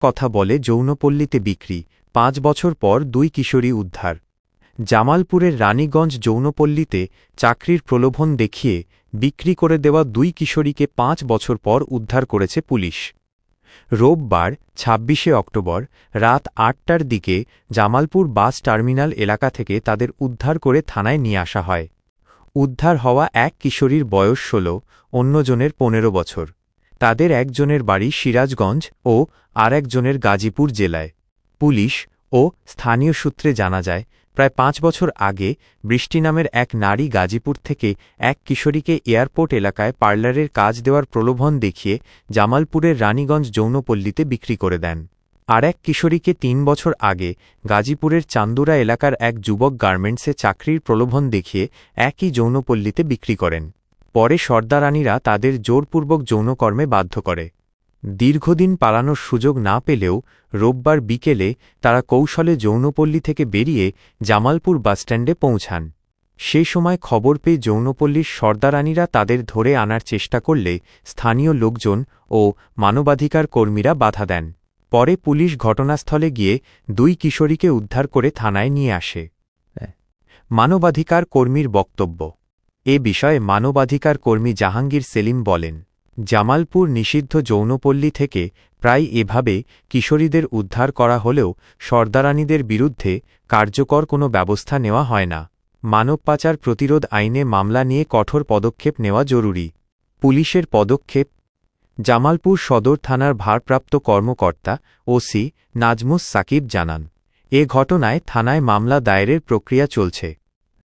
কথা বলে যৌনপল্লীতে বিক্রি, পাঁচ বছর পর দুই কিশোরী উদ্ধার। জামালপুরের রানীগঞ্জ যৌনপল্লীতে চাকরির প্রলোভন দেখিয়ে বিক্রি করে দেওয়া দুই কিশোরীকে পাঁচ বছর পর উদ্ধার করেছে পুলিশ। রোববার, ছাব্বিশে অক্টোবর, রাত আটটার দিকে জামালপুর বাস টার্মিনাল এলাকা থেকে তাদের উদ্ধার করে থানায় নিয়ে আসা হয়। উদ্ধার হওয়া এক কিশোরীর বয়স ষোল, অন্যজনের পনেরো বছর। তাদের একজনের বাড়ি সিরাজগঞ্জ ও আর একজনের গাজীপুর জেলায়। পুলিশ ও স্থানীয় সূত্রে জানা যায়, প্রায় পাঁচ বছর আগে বৃষ্টি নামের এক নারী গাজীপুর থেকে এক কিশোরীকে এয়ারপোর্ট এলাকায় পার্লারের কাজ দেওয়ার প্রলোভন দেখিয়ে জামালপুরের রানীগঞ্জ যৌনপল্লীতে বিক্রি করে দেন। আর এক কিশোরীকে তিন বছর আগে গাজীপুরের চান্দুরা এলাকার এক যুবক গার্মেন্টসে চাকরির প্রলোভন দেখিয়ে একই যৌনপল্লীতে বিক্রি করেন। পরে সর্দারানীরা তাদের জোরপূর্বক যৌনকর্মে বাধ্য করে। দীর্ঘদিন পালানোর সুযোগ না পেলেও রোববার বিকেলে তারা কৌশলে যৌনপল্লী থেকে বেরিয়ে জামালপুর বাসস্ট্যান্ডে পৌঁছান। সেই সময় খবর পেয়ে যৌনপল্লীর সর্দারানীরা তাদের ধরে আনার চেষ্টা করলে স্থানীয় লোকজন ও মানবাধিকার কর্মীরা বাধা দেন। পরে পুলিশ ঘটনাস্থলে গিয়ে দুই কিশোরীকে উদ্ধার করে থানায় নিয়ে আসে। মানবাধিকার কর্মীর বক্তব্য। এ বিষয়ে মানবাধিকার কর্মী জাহাঙ্গীর সেলিম বলেন, জামালপুর নিষিদ্ধ যৌনপল্লী থেকে প্রায় এভাবে কিশোরীদের উদ্ধার করা হলেও সর্দারানীদের বিরুদ্ধে কার্যকর কোনো ব্যবস্থা নেওয়া হয় না। মানব পাচার প্রতিরোধ আইনে মামলা নিয়ে কঠোর পদক্ষেপ নেওয়া জরুরি। পুলিশের পদক্ষেপ, জামালপুর সদর থানার ভারপ্রাপ্ত কর্মকর্তা ওসি নাজমুস সাকিব জানান, এ ঘটনায় থানায় মামলা দায়েরের প্রক্রিয়া চলছে।